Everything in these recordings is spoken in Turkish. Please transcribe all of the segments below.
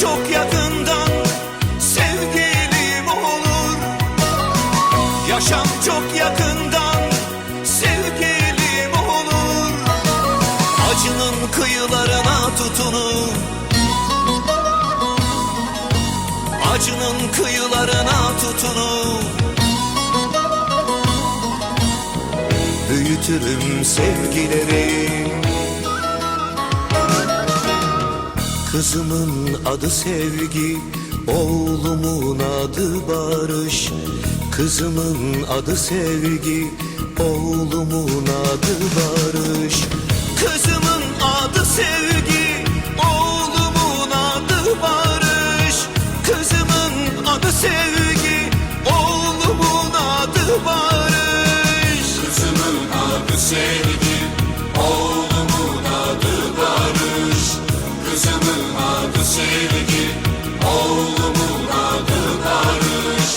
çok yakından sevgilim olur? Yaşam çok yakından sevgilim olur? Acının kıyılarına tutunur. Acının kıyılarına tutunur. Büyütürüm sevgileri Kızımın adı Sevgi Oğlumun adı Barış. Kızımın adı Sevgi Oğlumun adı Barış. Kızımın adı Sevgi Oğlumun adı Barış. Kızımın adı Sevgi Oğlumun adı Barış. Kızımın adı Sevgi, adı Sevgi, oğlumun adı Barış.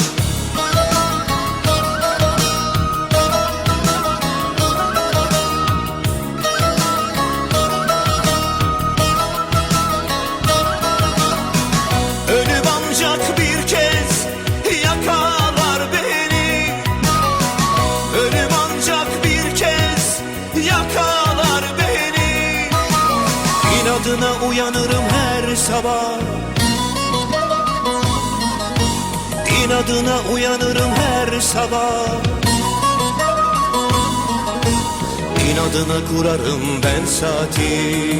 Ölüm ancak bir kez yakalar beni Ölüm ancak bir kez yakalar beni İnadına uyanırım her sabah İnadına uyanırım her sabah İnadına kurarım ben saati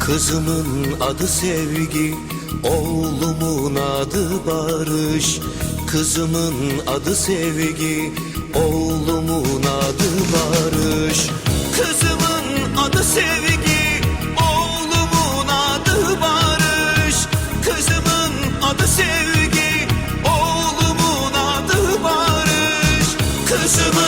Kızımın adı Sevgi, oğlumun adı Barış. Kızımın adı Sevgi, oğlumun adı Barış. Kızımın adı Sevgi, Kızımın